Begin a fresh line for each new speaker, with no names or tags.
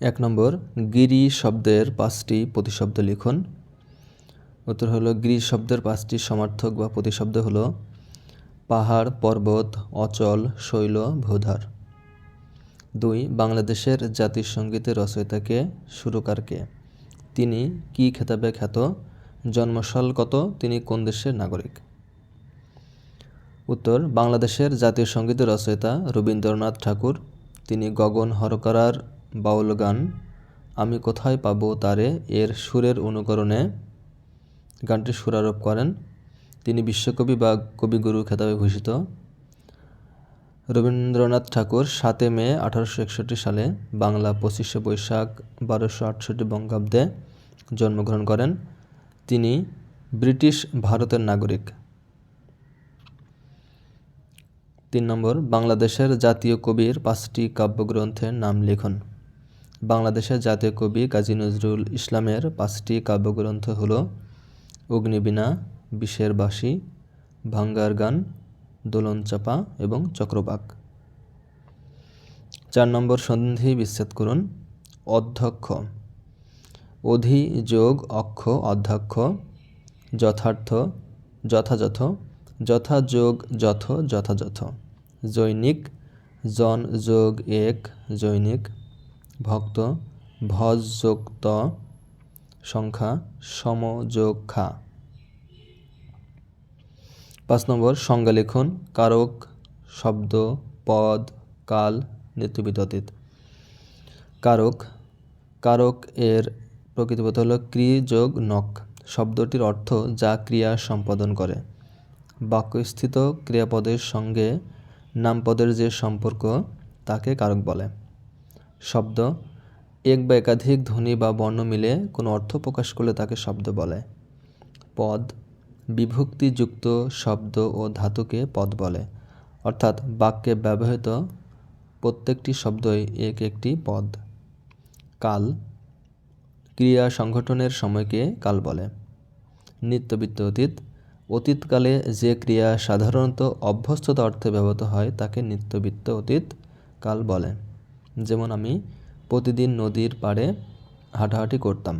এক নম্বর, গিরি শব্দের পাঁচটি প্রতিশব্দ লিখুন। উত্তর হলো, গিরি শব্দের পাঁচটি সমার্থক বা প্রতিশব্দ হলো, পাহাড়, পর্বত, অচল, শৈল, ভূধার। দুই, বাংলাদেশের জাতীয় সঙ্গীতের রচয়িতাকে, সুরকারকে। তিনি কি খেতাবে খ্যাত? জন্মসাল কত? তিনি কোন দেশের নাগরিক? উত্তর, বাংলাদেশের জাতীয় সঙ্গীতের রচয়িতা রবীন্দ্রনাথ ঠাকুর। তিনি গগন হরকরার বাউল গান আমি কোথায় পাবো তারে, এর সুরের অনুকরণে গানটি সুরারোপ করেন। তিনি বিশ্বকবি বা কবিগুরু খেতাবে ভূষিত। রবীন্দ্রনাথ ঠাকুর সাতে মে আঠারোশো একষট্টি সালে বাংলা পঁচিশে বৈশাখ বারোশো আটষট্টি বঙ্গাব্দে জন্মগ্রহণ করেন। তিনি ব্রিটিশ ভারতের নাগরিক। তিন নম্বর, বাংলাদেশের জাতীয় কবির পাঁচটি কাব্যগ্রন্থের নাম লিখুন। বাংলাদেশের জাতীয় কবি কাজী নজরুল ইসলামের পাঁচটি কাব্যগ্রন্থ হল অগ্নিবীণা, বিষের বাসী ভাঙ্গার গান, দোলন চাপা এবং চক্রবাক। চার নম্বর সন্ধি বিচ্ছেদ করুন। অধ্যক্ষ। অধি যোগ অক্ষ, অধ্যক্ষ, যথার্থ, যথাযথ, যথাযোগ, যথ, যথাযথ। জৈনিক, জন, যোগ, এক, জৈনিক। ভক্ত ভজ যোগ ত সংখ্যা সমযোগ খা পাঁচ নম্বর সংজ্ঞা লিখুন, কারক, শব্দ, পদ, কাল নিত্যবিদতীত কারক কারক এর প্রকৃতিপদ হল ক্রি যোগ নক। শব্দটির অর্থ যা ক্রিয়া সম্পাদন করে। বাক্যস্থিত ক্রিয়াপদের সঙ্গে নামপদের যে সম্পর্ক, তাকে কারক বলে। শব্দ। এক বা একাধিক ধ্বনি বা বর্ণ মিলে কোনো অর্থ প্রকাশ করলে তাকে শব্দ বলে। পদ, বিভক্তিযুক্ত শব্দ ও ধাতুকে পদ বলে। অর্থাৎ বাক্যে ব্যবহৃত প্রত্যেকটি শব্দই এক একটি পদ। কাল, ক্রিয়া সংগঠনের সময়কে কাল বলে। নিত্যবৃত্ত অতীত, অতীতকালে যে ক্রিয়া সাধারণত অভ্যস্ততা অর্থে ব্যবহৃত হয় তাকে নিত্যবৃত্ত অতীত কাল বলে। যেমন আমি প্রতিদিন নদীর পাড়ে হাঁটাহাঁটি করতাম।